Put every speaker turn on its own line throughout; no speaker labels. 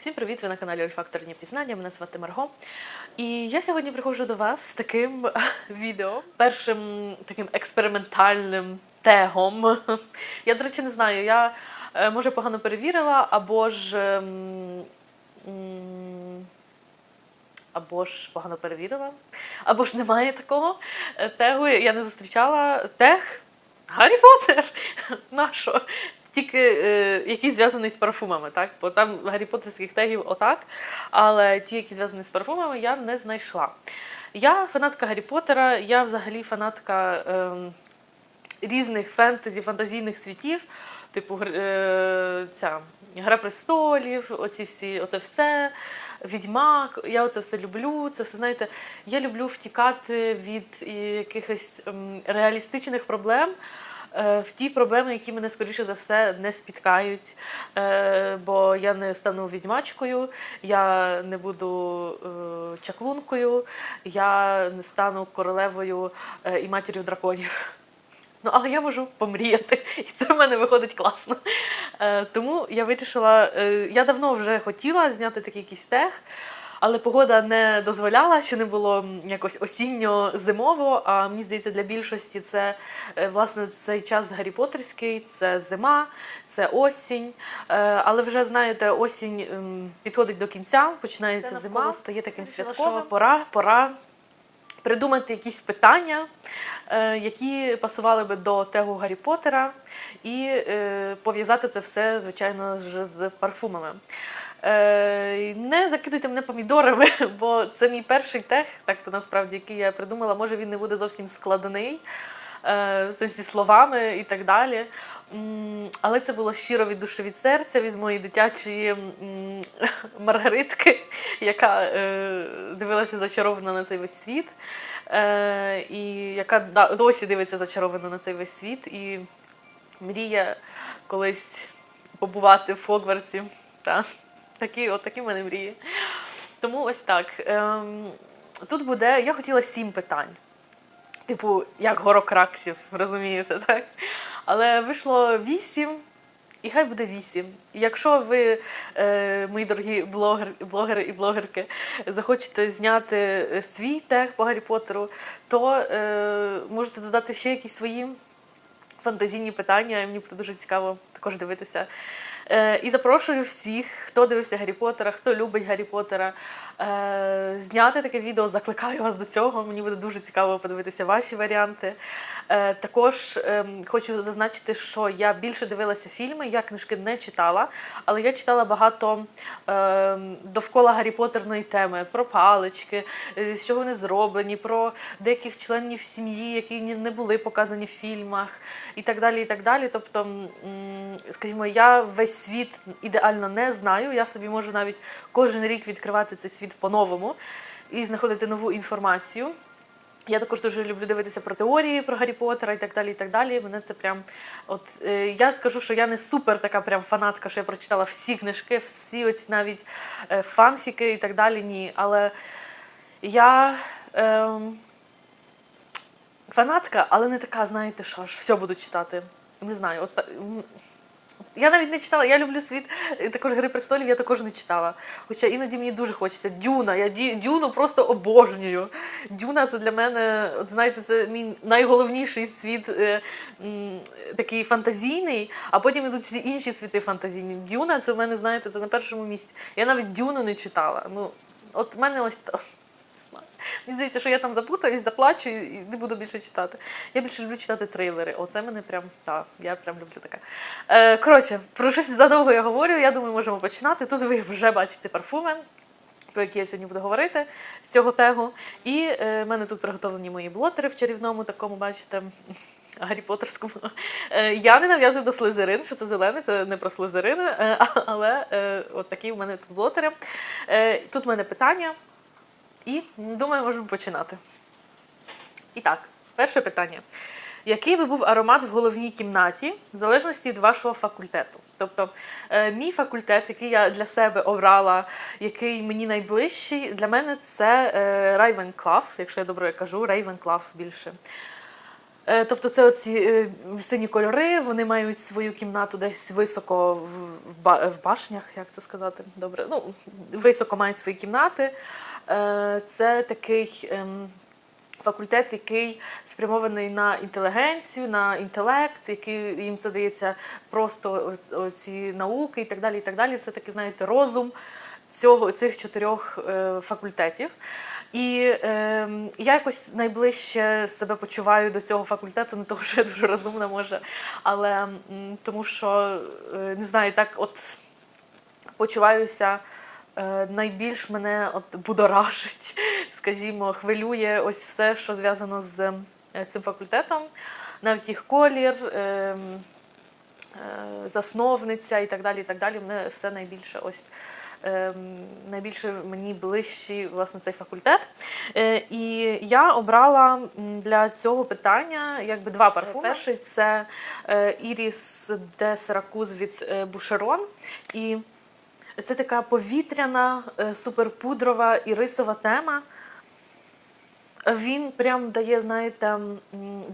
Всім привіт! Ви на каналі Ольфакторні Пізнання. Мене звати Марго. І я сьогодні приходжу до вас з таким відео, першим таким експериментальним тегом. Я, до речі, не знаю, я е, може погано перевірила, або ж. ем, Або ж погано перевірила, або ж немає такого е, тегу. Я не зустрічала тег Гаррі Поттер. Нащо? Тільки е, який зв'язаний з парфумами, так? Бо там Гаррі Поттерських тегів отак, але ті, які зв'язані з парфумами, я не знайшла. Я фанатка Гаррі Поттера, я взагалі фанатка ем, різних фентезі, фантазійних світів, типу е, ця Гра престолів, оці всі, оце все, Відьмак. Я оце все люблю. Це все знаєте, я люблю втікати від е, якихось ем, реалістичних проблем. Е, В ті проблеми, які мене скоріше за все не спіткають, Е, бо я не стану відьмачкою, я не буду е, чаклункою, я не стану королевою і матір'ю драконів. Ну, але я можу помріяти, і це в мене виходить класно. Е, тому я вирішила, е, я давно вже хотіла зняти такий якийсь тег, але погода не дозволяла, що не було якось осінньо-зимово. А мені здається, для більшості це е, власне цей час Гаррі Поттерський, це зима, це осінь. Е, але вже знаєте, осінь ем, підходить до кінця, починається
Це
зима, стає таким святковим. Пора, пора придумати якісь питання, е, які пасували би до тегу Гаррі Поттера, і пов'язати це все, звичайно, з парфумами. Е, Не закидуйте мене помідорами, бо це мій перший тег, так то насправді, який я придумала. Може він не буде зовсім складений, е, в сенсі словами і так далі. Але це було щиро від душі від серця, від моєї дитячої Маргаритки, яка е, дивилася зачаровано на цей весь світ, е, і яка досі дивиться зачаровано на цей весь світ, і мріє колись побувати в Хогвартсі. Та. Такі, от такі в мене мрії. Тому ось так. Ем, тут буде, я хотіла сім питань. Типу, як горокраксів, розумієте, так? Але вийшло вісім, і хай буде вісім. І Якщо ви, е, мої дорогі блогер, блогери і блогерки, захочете зняти е, свій тег по Гаррі Поттеру, то е, можете додати ще якісь свої фантазійні питання. Мені буде дуже цікаво також дивитися. Е, і запрошую всіх, хто дивився Гаррі Поттера, хто любить Гаррі Поттера, е, зняти таке відео. Закликаю вас до цього. Мені буде дуже цікаво подивитися ваші варіанти. Е, також ем, хочу зазначити, що я більше дивилася фільми, я книжки не читала, але я читала багато ем, довкола Гаррі Поттерної теми про палички, з чого вони зроблені, про деяких членів сім'ї, які не були показані в фільмах, і так далі. І так далі. Тобто, скажімо, я весь світ ідеально не знаю. Я собі можу навіть кожен рік відкривати цей світ по-новому і знаходити нову інформацію. Я також дуже люблю дивитися про теорії про Гаррі Поттера і так далі. І так далі. Мене це прям от е, я скажу, що я не супер така прям фанатка, що я прочитала всі книжки, всі оці навіть е, фанфіки і так далі. Ні. Але я ем, фанатка, але не така, знаєте, що аж все буду читати. Не знаю, от м, я навіть не читала. Я люблю світ е, також Гри престолів, я також не читала. Хоча іноді мені дуже хочеться. Дюна. Я дюну просто обожнюю. Дюна це для мене, от знаєте, це мій найголовніший світ е, м, такий фантазійний, а потім ідуть всі інші світи фантазійні. Дюна це в мене, знаєте, це на першому місці. Я навіть дюну не читала. Ну, от в мене ось. Мені здається, що я там запутаюсь, заплачу і не буду більше читати. Я більше люблю читати трилери. Оце мене прям так, я прям люблю таке. Е, коротше, про щось задовго я говорю. Я думаю, можемо починати. Тут ви вже бачите парфуми, про які я сьогодні буду говорити з цього тегу. І е, в мене тут приготовлені мої блотери в чарівному такому, бачите. Гаррі Поттерському. Е, Я не нав'язую до слизерин, що це зелене, це не про слизерин, е, але е, от такі в мене тут блотери. Е, Тут в мене питання, і думаю, можемо починати. І так, перше питання. Який би був аромат в головній кімнаті, в залежності від вашого факультету? Тобто, е, мій факультет, який я для себе обрала, який мені найближчий, для мене це е, Ravenclaw, якщо я добре кажу, Ravenclaw більше. Е, Тобто це оці сині кольори, вони мають свою кімнату десь високо в башнях, як це сказати? Добре. Ну, високо мають свої кімнати. Е, Це такий ем, факультет, який спрямований на інтелігенцію, на інтелект, який їм це дається просто оці науки і так далі. І так далі. Це такий, знаєте, розум цього цих чотирьох е, факультетів. І е, я якось найближче себе почуваю до цього факультету, не тому, що я дуже розумна може, але тому що е, не знаю, так от почуваюся. Е, Найбільш мене от будоражить, скажімо, хвилює ось все, що зв'язано з е, цим факультетом, навіть їх колір, ем, е, засновниця і так далі. І так далі. Мене все найбільше ось ем, найбільше мені ближчий власне цей факультет. І я обрала для цього питання якби два парфуми. Перший це е, Iris de Syracuse від Boucheron. І це така повітряна, е, суперпудрова і рисова тема. Він прям дає, знаєте,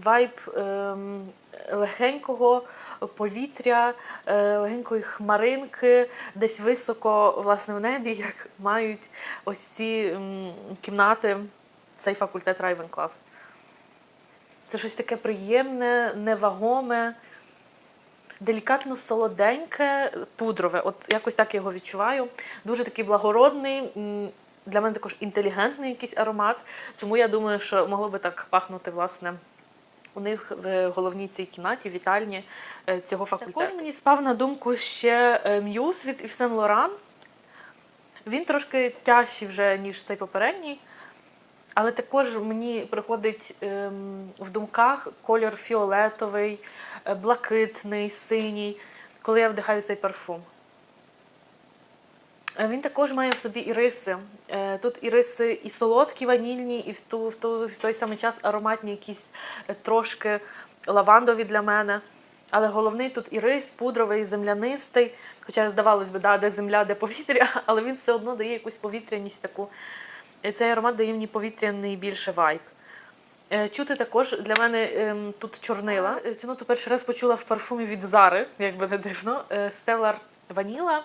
вайб ем, легенького повітря, е, легенької хмаринки, десь високо, власне, в небі, як мають ось ці кімнати, цей факультет Райвенклав. Це щось таке приємне, невагоме, делікатно солоденьке, пудрове. От якось так я його відчуваю. Дуже такий благородний. Для мене також інтелігентний якийсь аромат, тому я думаю, що могло би так пахнути, власне, у них в головній цій кімнаті, вітальні е, цього факультету. Також мені спав на думку ще е, М'юз від Yves Saint Laurent. Він трошки тяжчий вже, ніж цей попередній. Але також мені приходить ем, в думках кольор фіолетовий, блакитний, синій, коли я вдихаю цей парфум. Е, Він також має в собі іриси. Е, Тут іриси і солодкі, ванільні, і в, ту, в, ту, в той самий час ароматні, якісь е, трошки лавандові для мене. Але головний тут ірис, пудровий, землянистий. Хоча, здавалось би, да, де земля, де повітря, але він все одно дає якусь повітряність таку. Цей аромат дає мені повітряний більше вайб. Е, Чути також для мене ем, тут чорнила. Е, Цю ноту перший раз почула в парфумі від Зари, як би не дивно, Stellar Vanilla.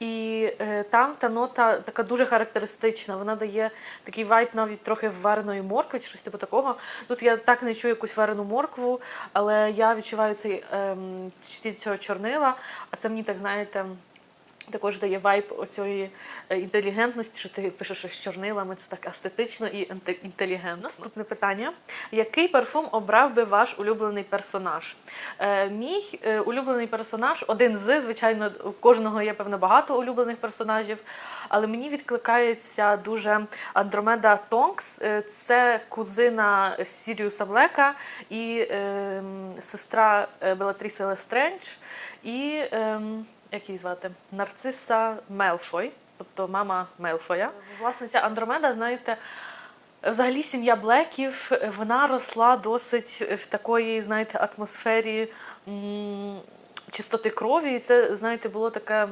І е, там та нота така дуже характеристична. Вона дає такий вайб навіть трохи вареної моркви чи щось типу такого. Тут я так не чую якусь варену моркву, але я відчуваю цей ем, цього чорнила, а це мені так, знаєте. Також дає вайб оцієї е, інтелігентності, що ти пишеш з чорнилами, це так естетично і інтелігентно. Наступне питання: який парфум обрав би ваш улюблений персонаж? Е, мій е, улюблений персонаж один з, звичайно, у кожного є певно багато улюблених персонажів, але мені відкликається дуже Андромеда Тонкс. Е, Це кузина Сіріуса Блека і ем, сестра е, Белатріси Лестрендж. І ем, як її звати? Нарциса Мелфой, тобто мама Мелфоя. Власне, ця Андромеда, знаєте, взагалі сім'я Блеків, вона росла досить в такої, знаєте, атмосфері м, чистоти крові. І це, знаєте, було таке. м,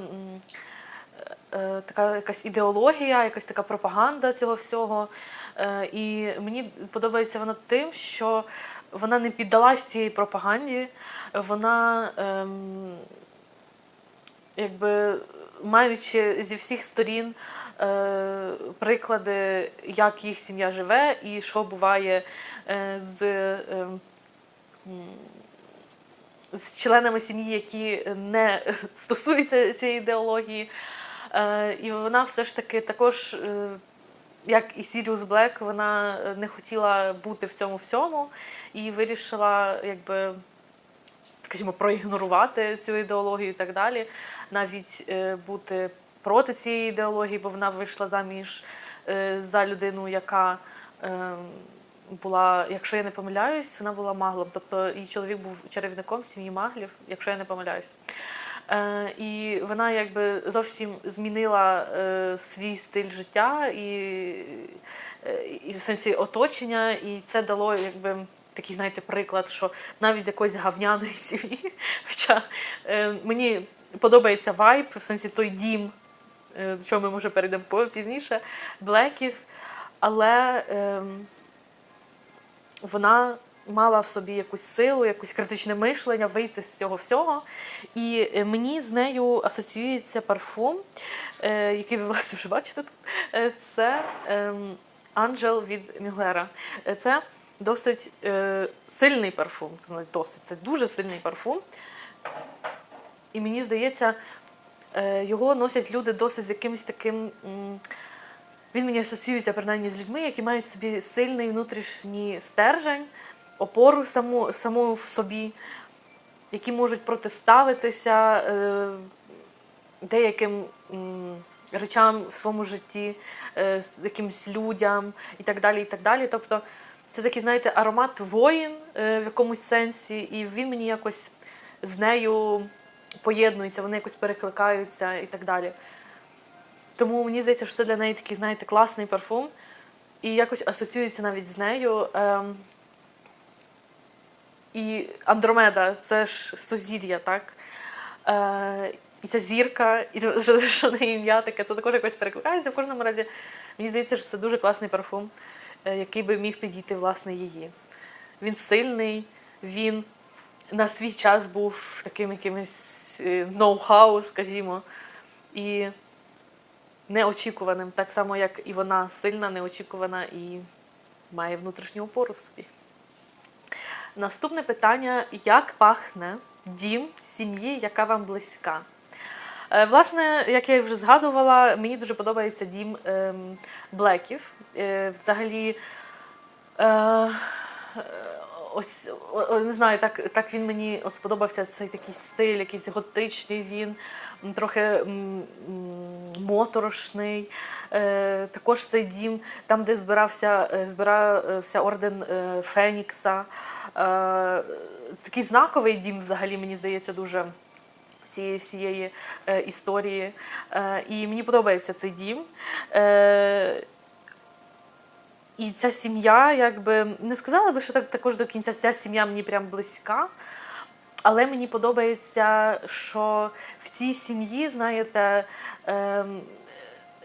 е, Така якась ідеологія, якась така пропаганда цього всього. Е, І мені подобається вона тим, що вона не піддалась цій пропаганді, вона ем, якби маючи зі всіх сторін е, приклади, як їх сім'я живе і що буває е, з, е, з членами сім'ї, які не стосуються цієї ідеології. Е, і вона все ж таки також. е, як і Сіріус Блек, вона не хотіла бути в цьому всьому і вирішила, якби, скажімо, проігнорувати цю ідеологію і так далі, навіть е, бути проти цієї ідеології, бо вона вийшла заміж е, за людину, яка е, була, якщо я не помиляюсь, вона була маглом. Тобто її чоловік був чарівником сім'ї маглів, якщо я не помиляюсь. Е, і вона якби зовсім змінила е, свій стиль життя і, е, і в сенсі оточення, і це дало якби. Такий, знаєте, приклад, що навіть з якоїсь гавняної сім'ї. Хоча е, мені подобається вайб, в сенсі той дім, е, до чого ми може перейдемо пізніше, блеків, але е, вона мала в собі якусь силу, якусь критичне мишлення, вийти з цього всього. І е, мені з нею асоціюється парфум, е, який ви власне вже бачите тут. Е, Це ем, Анджел від Мюглера. Е, Це досить е, сильний парфум. Досить, це дуже сильний парфум. І мені здається, е, його носять люди досить з якимось таким. м, Він мені асоціюється принаймні з людьми, які мають собі сильний внутрішній стержень, опору саму, саму в собі, які можуть протиставитися е, деяким м, речам в своєму житті, е, з якимсь людям і так далі. і так далі. Тобто це такий, знаєте, аромат воїн е, в якомусь сенсі, і він мені якось з нею поєднується, вони якось перекликаються і так далі. Тому мені здається, що це для неї такий, знаєте, класний парфум. І якось асоціюється навіть з нею. Ем, і Андромеда це ж сузір'я, так? Е, і ця зірка, і що, що неї ім'я таке, це також якось перекликається. В кожному разі, мені здається, що це дуже класний парфум, який би міг підійти власне її. Він сильний, він на свій час був таким якимось е, ноу-хау, скажімо, і неочікуваним, так само, як і вона сильна, неочікувана і має внутрішню опору в собі. Наступне питання: як пахне дім сім'ї, яка вам близька? Е, Власне, як я вже згадувала, мені дуже подобається дім ем, Блеків. Е, Взагалі, е, ось не знаю, так, так він мені сподобався цей такий стиль, якийсь готичний він, трохи моторошний. Також цей дім, там, де збирався, збирався орден Фенікса. Такий знаковий дім, взагалі, мені здається, дуже цієї всієї е, історії. Е, і мені подобається цей дім. Е, і ця сім'я, якби не сказала би, що так також до кінця ця сім'я мені прям близька. Але мені подобається, що в цій сім'ї, знаєте, ем,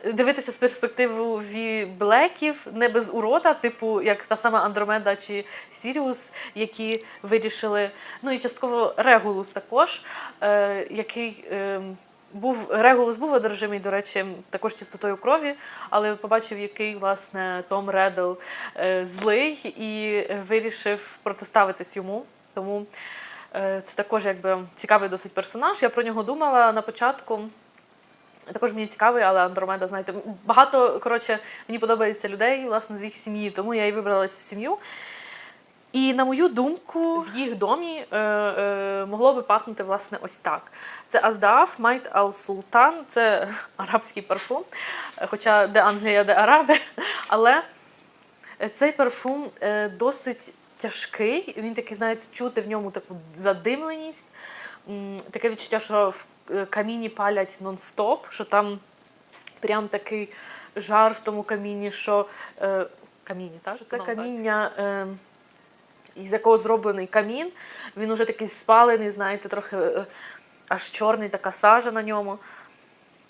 дивитися з перспективи Блеків не без урода, типу як та сама Андромеда чи Сіріус, які вирішили, ну і частково Регулус також, е, який. ем, був Регулус був одержимий, до речі, також чистотою крові, але побачив, який власне Том Реддл е, злий і е, вирішив протиставитись йому. Тому е, це також якби цікавий досить персонаж. Я про нього думала на початку. Також мені цікавий, але Андромеда, знаєте, багато коротше, мені подобається людей власне з їх сім'ї, тому я і вибралася в сім'ю. І на мою думку, в їх домі е, е, могло би пахнути власне ось так. Це Аздаф, Майт Ал Султан, це арабський парфум, хоча де Англія, де Араби. Але цей парфум е, досить тяжкий. Він такий, знаєте, чути в ньому таку задимленість, таке відчуття, що в каміні палять нон-стоп, що там прям такий жар в тому каміні, що е, каміні, так? Що це
Ну,
каміння. Е, із якого зроблений камін. Він уже такий спалений, знаєте, трохи е, аж чорний, така сажа на ньому.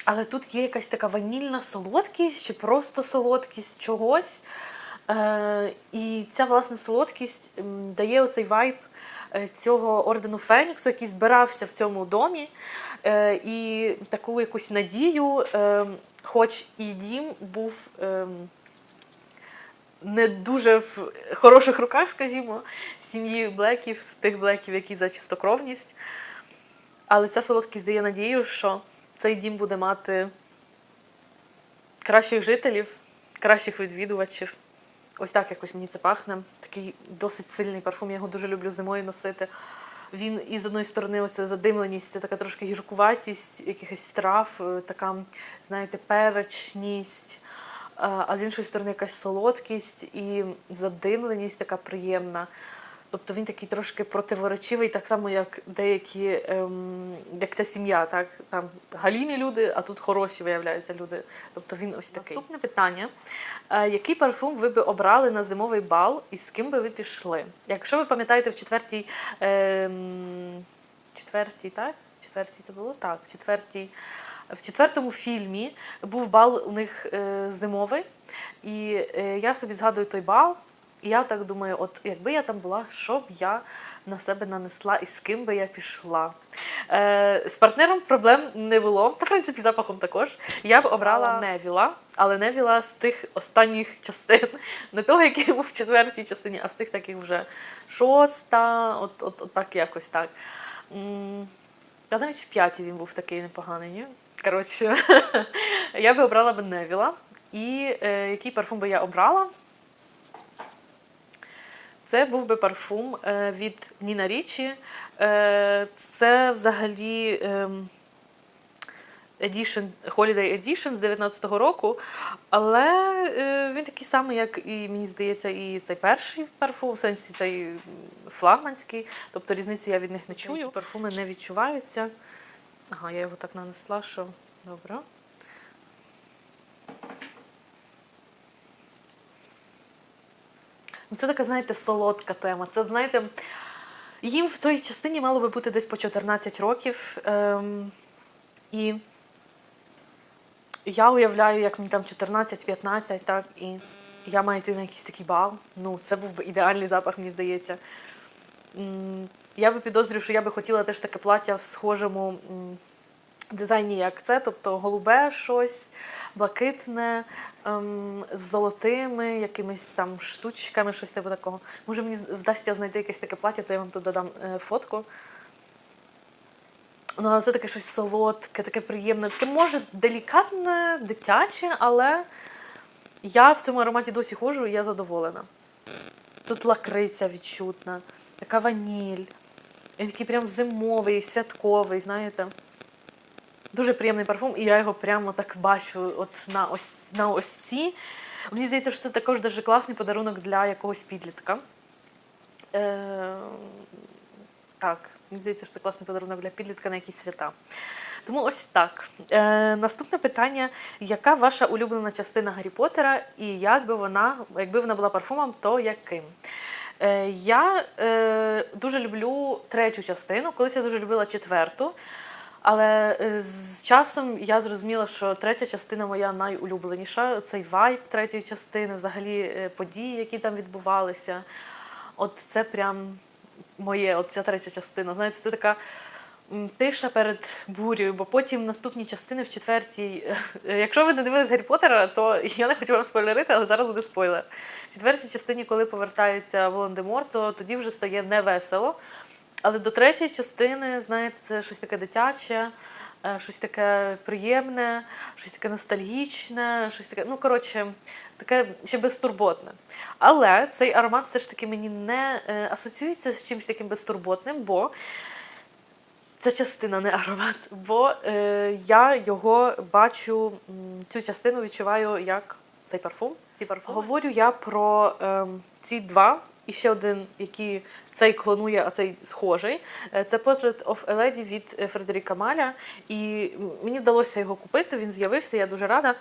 Але тут є якась така ванільна солодкість чи просто солодкість чогось. Е, і ця власне солодкість дає оцей вайб е, цього ордену Феніксу, який збирався в цьому домі. Е, і таку якусь надію, е, хоч і дім був. не дуже в хороших руках, скажімо, сім'ї Блеків, тих Блеків, які за чистокровність. Але ця солодкість дає надію, що цей дім буде мати кращих жителів, кращих відвідувачів. Ось так якось мені це пахне. Такий досить сильний парфум, я його дуже люблю зимою носити. Він і з одної сторони, оце задимленість, це така трошки гіркуватість якихось трав, е, така, знаєте, перечність. А а з іншої сторони якась солодкість і задимленість така приємна. Тобто він такий трошки противоречивий, так само, як деякі, ем, як ця сім'я, так? Там галімі люди, а тут хороші виявляються люди. Тобто він ось такий. Наступне питання. Е, який парфум ви би обрали на зимовий бал і з ким би ви пішли? Якщо ви пам'ятаєте, в четвертій, ем, четвертій, так? Четвертій це було? Так, четвертій. В четвертому фільмі був бал у них е, зимовий, і е, я собі згадую той бал. І я так думаю, от якби я там була, що б я на себе нанесла і з ким би я пішла. Е, з партнером проблем не було, та в принципі запахом також. Я б обрала Невіла, але Невіла з тих останніх частин, не того, який був в четвертій частині, а з тих таких вже шоста, от, от, от так якось так. Та навіть в п'ятій він був такий непоганий, ні? Коротше, я би обрала би Невіла. І е, який парфум би я обрала? Це був би парфум е, від Ніна Річі. Е, це взагалі ем, Edition, Holiday Edition з 19-го року. Але е, він такий самий, як і мені здається, і цей перший парфум, в сенсі цей флагманський. Тобто різниці я від них не чую. Парфуми не відчуваються. Ага, я його так нанесла, що добре. Це така, знаєте, солодка тема. Це, знаєте, їм в той частині мало би бути десь по 14 років. Ем, і я уявляю, як мені там 14-15, так, і я маю йти на якийсь такий бал. Ну, це був би ідеальний запах, мені здається. Я би підозрюю, що я би хотіла теж таке плаття в схожому дизайні, як це, тобто голубе щось, блакитне, ем, з золотими якимись там штучками, щось типу такого. Може, мені вдасться знайти якесь таке плаття, то я вам тут додам е, фотку. Ну, але це таке щось солодке, таке приємне, таке може делікатне, дитяче, але я в цьому ароматі досі ходжу і я задоволена. Тут лакриця відчутна, така ваніль. Він такий прям зимовий, святковий, знаєте. Дуже приємний парфум, і я його прямо так бачу от на ось на ось ці. Мені здається, що це також дуже класний подарунок для якогось підлітка. Е, так, мені здається, що це класний подарунок для підлітка на якісь свята. Тому ось так. Е, наступне питання: яка ваша улюблена частина Гаррі Поттера і як би вона, якби вона була парфумом, то яким? Е, я е, дуже люблю третю частину, колись я дуже любила четверту. Але е, з часом я зрозуміла, що третя частина моя найулюбленіша. Цей вайб третьої частини, взагалі е, події, які там відбувалися. От це прям моє, от ця третя частина. Знаєте, це така тиша перед бурею, бо потім наступні частини в четвертій. е, Якщо ви не дивились Гаррі Поттера, то я не хочу вам спойлерити, але зараз буде спойлер. В четвертій частині, коли повертається Волан-де-Морт, то тоді вже стає невесело. Але до третьої частини, знаєте, це щось таке дитяче, е, щось таке приємне, щось таке ностальгічне, щось таке, ну коротше, таке ще безтурботне. Але цей аромат все ж таки мені не е, асоціюється з чимось таким безтурботним, бо це частина, не аромат. Бо е, я його бачу, цю частину відчуваю як цей парфум. Ці парфуми. Говорю я про ем, ці два. І ще один, який цей клонує, а цей схожий. Е, Це Portrait of a Lady від е, Фредеріка Маля. І мені вдалося його купити, він з'явився, я дуже рада.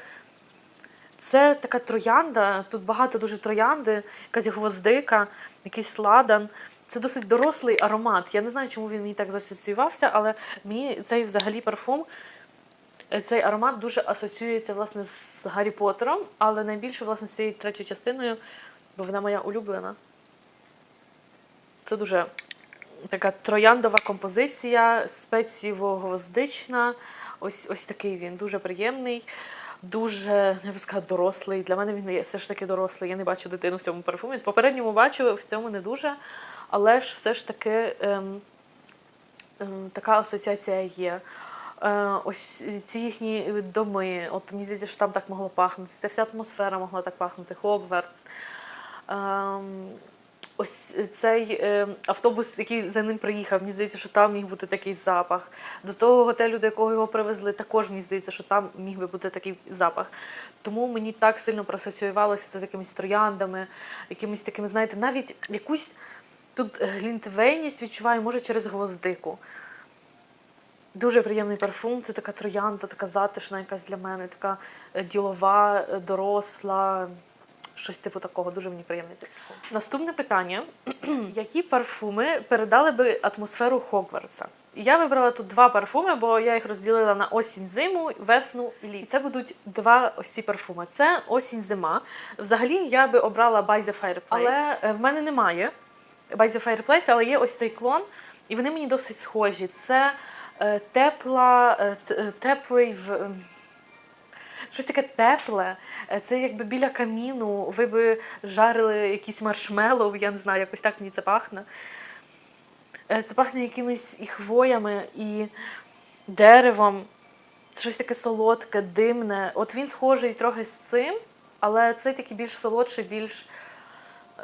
Це така троянда, тут багато дуже троянди, якась гвоздика, якийсь ладан. Це досить дорослий аромат. Я не знаю, чому він мені так засоціювався, але мені цей взагалі парфум, е, цей аромат дуже асоціюється власне з Гаррі Поттером, але найбільше власне з цією третьою частиною, бо вона моя улюблена. Це дуже така трояндова композиція, спецієво-гвоздична. Ось, ось такий він, дуже приємний, дуже, я би сказала, дорослий. Для мене він все ж таки дорослий. Я не бачу дитину в цьому парфумі. В попередньому бачу, в цьому не дуже. Але ж все ж таки ем, ем, така асоціація є. Е, ось ці їхні доми, от мені здається, що там так могло пахнути. Ця вся атмосфера могла так пахнути, Хогвартс. Ем, ось цей е, автобус, який за ним приїхав, мені здається, що там міг бути такий запах. До того готелю, до якого його привезли, також мені здається, що там міг би бути такий запах. Тому мені так сильно просоціювалося це з якимись трояндами, якимись такими, знаєте, навіть якусь тут глінтвейність відчуваю, може, через гвоздику. Дуже приємний парфум. Це така троянда, така затишна, якась для мене, така е, ділова, е, доросла. Щось типу такого, дуже мені приємний цей парфум. Наступне питання: які парфуми передали би атмосферу Хогвартса? Я вибрала тут два парфуми, бо я їх розділила на осінь, зиму, весну і літ. І це будуть два ось ці парфуми. Це осінь-зима. Взагалі я би обрала By the Fireplace, але е, в мене немає By the Fireplace, але є ось цей клон, і вони мені досить схожі. Це е, тепла, е, теплий в. Щось таке тепле, Е, це якби біля каміну, ви би жарили якісь маршмеллоу, я не знаю, якось так мені це пахне. Е, Це пахне якимись і хвоями, і деревом. Щось таке солодке, димне. От він схожий трохи з цим, але цей такий більш солодший, більш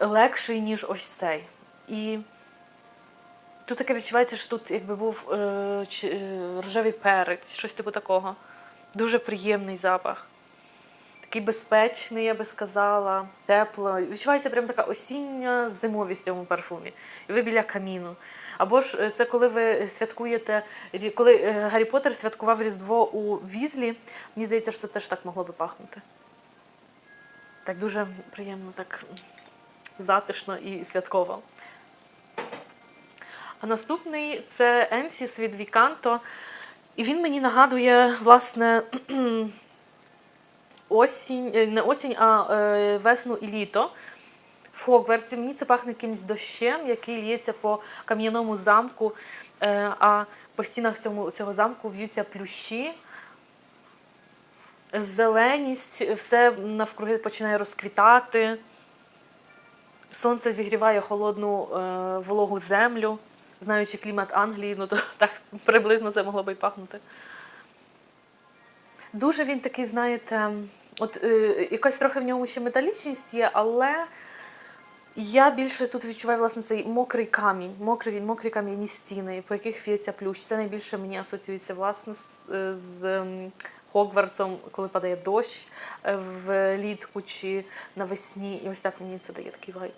легший, ніж ось цей. І тут таке відчувається, що тут якби був е, е, рожевий перець, щось типу такого. Дуже приємний запах. Такий безпечний, я би сказала, тепло. Відчувається прям така осіння зимовість в цьому парфумі. І ви біля каміну. Або ж е, це коли ви святкуєте, коли е, Гаррі Поттер святкував Різдво у Візлі, мені здається, що це теж так могло би пахнути. Так дуже приємно, так затишно і святково. А наступний це Енсіс від Віканто. І він мені нагадує, власне, осінь, е, не осінь, а е, весну і літо. В Хогвартсі мені це пахне якимось дощем, який лється по кам'яному замку, е, а по стінах цьому, цього замку в'ються плющі. Зеленість, все навкруги починає розквітати. Сонце зігріває холодну е, вологу землю. Знаючи клімат Англії, ну то так приблизно це могло би й пахнути. Дуже він такий, знаєте, от е, якась трохи в ньому ще металічність є, але я більше тут відчуваю власне цей мокрий камінь, мокрий, мокрі кам'яні стіни, по яких в'ється плющ. Це найбільше мені асоціюється власне з, е, з ем, Хогвартсом, коли падає дощ е, влітку чи навесні. І ось так мені це дає такий вайб.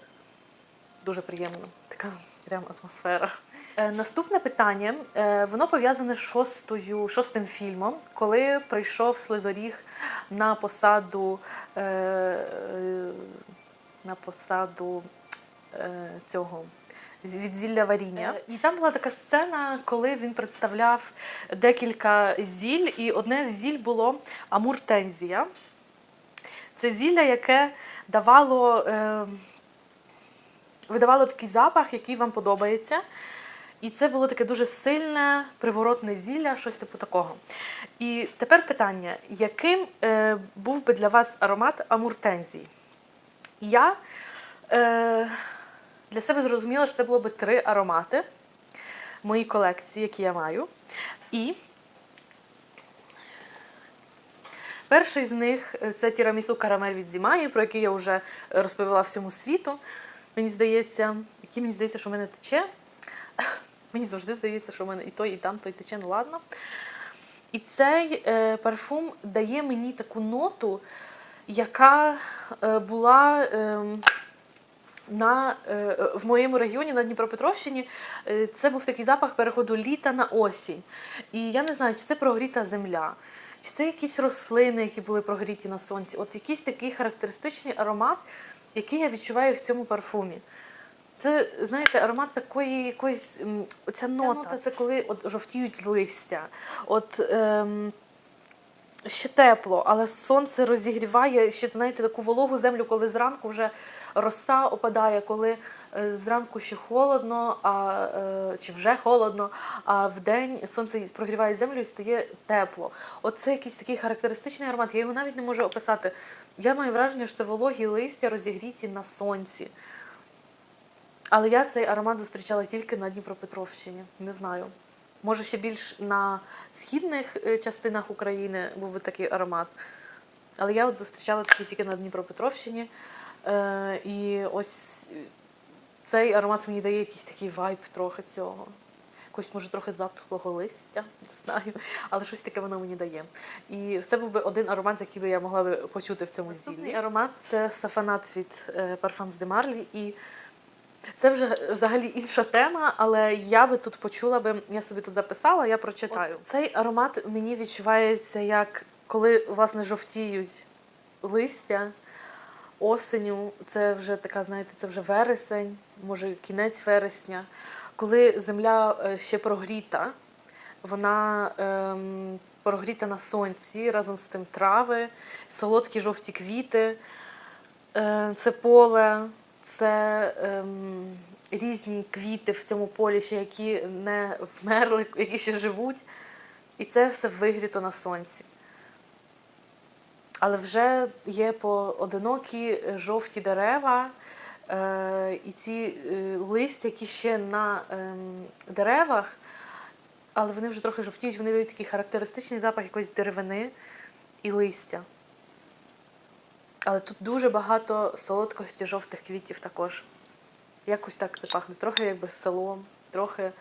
Дуже приємно. Така прям атмосфера. Е, наступне питання. Е, воно пов'язане з шостою, шостим фільмом, коли прийшов Слизоріг на посаду, е, на посаду цього. Від зілля варіння. І там була така сцена, коли він представляв декілька зіль, і одне з зіль було амуртензія. Це зілля, яке давало е, видавало такий запах, який вам подобається. І це було таке дуже сильне, приворотне зілля, щось типу такого. І тепер питання: яким е, був би для вас аромат амуртензії? Я е, для себе зрозуміла, що це було би три аромати моїй колекції, які я маю. І перший з них е, це тірамісу карамель від Зімаї, про який я вже розповіла всьому світу. Мені здається, який мені здається, що в мене тече. Мені завжди здається, що в мене і той, і там той тече, ну ладно. І цей е, парфум дає мені таку ноту, яка е, була е, на, в моєму регіоні на Дніпропетровщині. Е, це був такий запах переходу літа на осінь. І я не знаю, чи це прогріта земля, чи це якісь рослини, які були прогріті на сонці. От якийсь такий характеристичний аромат, який я відчуваю в цьому парфумі. Це, знаєте, аромат такої якоїсь. м, Оця нота, це коли от жовтіють листя. От ем, ще тепло, але сонце розігріває ще, знаєте, таку вологу землю, коли зранку вже роса опадає, коли е, зранку ще холодно, а, е, чи вже холодно, а вдень сонце прогріває землю і стає тепло. Оце якийсь такий характеристичний аромат. Я його навіть не можу описати. Я маю враження, що це вологі листя розігріті на сонці. Але я цей аромат зустрічала тільки на Дніпропетровщині. Не знаю. Може, ще більш на східних е, частинах України був би такий аромат. Але я от зустрічала такий тільки на Дніпропетровщині. Е, і ось цей аромат мені дає якийсь такий вайб трохи цього. Якось, може, трохи затхлого листя, не знаю, але щось таке воно мені дає. І це був би один аромат, який би я могла би почути в цьому зіллі. Наступний аромат це сафанат від е, Parfums de Marly. І це вже взагалі інша тема, але я би тут почула би, я собі тут записала, я прочитаю. От цей аромат мені відчувається як коли власне жовтіють листя осеню. Це вже така, знаєте, це вже вересень, може кінець вересня, коли земля е, ще прогріта, вона ем, прогріта на сонці, разом з тим трави, солодкі жовті квіти, е, це поле, це ем, різні квіти в цьому полі, ще які не вмерли, які ще живуть. І це все вигріто на сонці. Але вже є поодинокі е, жовті дерева, е, і ці е, листя, які ще на ем, деревах, але вони вже трохи жовтіють, вони дають такий характеристичний запах якоїсь деревини і листя. Але тут дуже багато солодкості жовтих квітів також. Якось так це пахне. Трохи якби селом, трохи,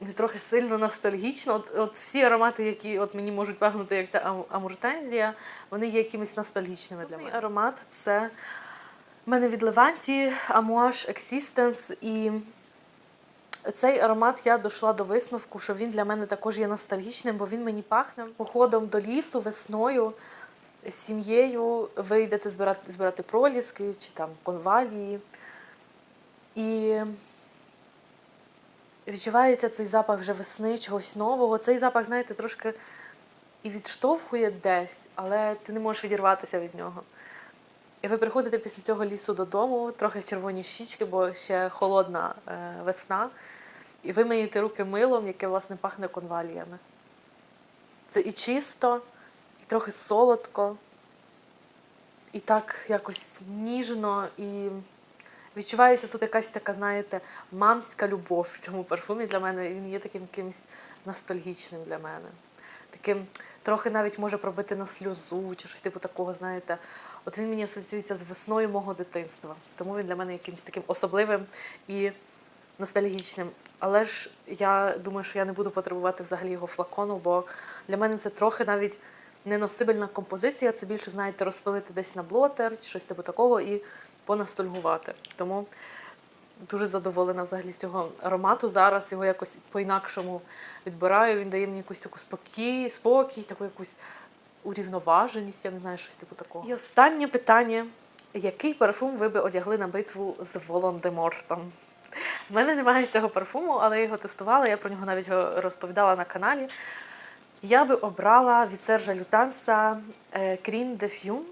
не трохи сильно ностальгічно. От, от всі аромати, які от мені можуть пахнути, як ця амуртензія, вони є якимись ностальгічними для мене. Аромат це в мене від Леванті Amouage Existence. І цей аромат я дійшла до висновку, що він для мене також є ностальгічним, бо він мені пахне походом до лісу весною. Сім'єю ви йдете збирати, збирати проліски чи там конвалії. І відчувається цей запах вже весни, чогось нового. Цей запах, знаєте, трошки і відштовхує десь, але ти не можеш відірватися від нього. І ви приходите після цього лісу додому, трохи червоні щічки, бо ще холодна е, весна. І ви миєте руки милом, яке, власне, пахне конваліями. Це і чисто, трохи солодко, і так якось ніжно, і відчувається тут якась така, знаєте, мамська любов в цьому парфумі для мене. І Він є таким якимось ностальгічним для мене. Таким трохи навіть може пробити на сльозу чи щось типу такого, знаєте. От він мені асоціюється з весною мого дитинства. Тому він для мене якимось таким особливим і ностальгічним. Але ж я думаю, що я не буду потребувати взагалі його флакону, бо для мене це трохи навіть не носибельна композиція, це більше, знаєте, розпилити десь на блотер щось типу такого і понастольгувати. Тому дуже задоволена взагалі з цього аромату. Зараз його якось по-інакшому відбираю. Він дає мені якусь таку спокій, спокій, таку якусь урівноваженість, я не знаю, щось типу такого. І останнє питання: який парфум ви би одягли на битву з Волан-де-Мортом? У мене немає цього парфуму, але я його тестувала, я про нього навіть розповідала на каналі. Я би обрала від Сержа Лютанса Крін де Фюм.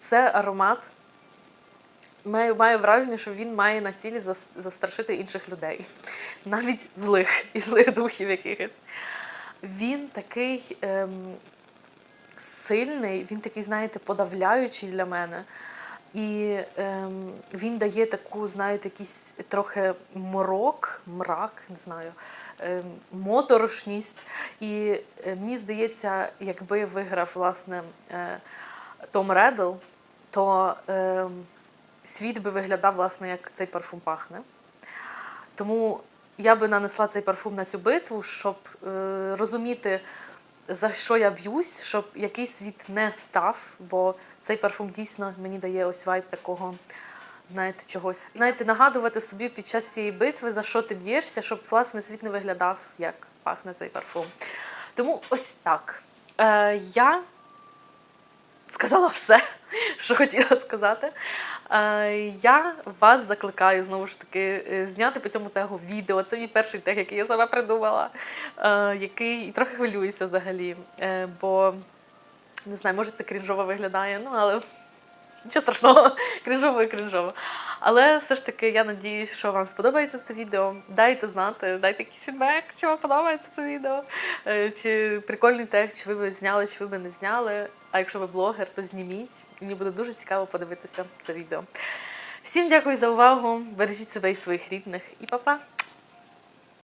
Це аромат. Маю, маю враження, що він має на цілі застрашити інших людей, навіть злих і злих духів якихось. Він такий ем, сильний, він такий, знаєте, подавляючий для мене. І ем, він дає таку, знаєте, якийсь трохи морок, мрак, не знаю, ем, моторошність. І е, мені здається, якби виграв власне е, Том Реддл, то ем, світ би виглядав, власне, як цей парфум пахне. Тому я би нанесла цей парфум на цю битву, щоб е, розуміти, за що я б'юсь, щоб який світ не став, бо цей парфум дійсно мені дає ось вайб такого, знаєте, чогось. Знаєте, нагадувати собі під час цієї битви, за що ти б'єшся, щоб власне світ не виглядав, як пахне цей парфум. Тому ось так. Е, я сказала все, що хотіла сказати. Е, Я вас закликаю знову ж таки е, зняти по цьому тегу відео. Це мій перший тег, який я сама придумала, е, який трохи хвилююся взагалі. Бо не знаю, може це крінжово виглядає, ну але нічого страшного, крінжово і крінжово. Але все ж таки я надіюсь, що вам сподобається це відео. Дайте знати, дайте якийсь фідбек, чи вам подобається це відео, чи прикольний тег, чи ви б зняли, чи ви б не зняли. А якщо ви блогер, то зніміть. Мені буде дуже цікаво подивитися це відео. Всім дякую за увагу. Бережіть себе і своїх рідних і па-па!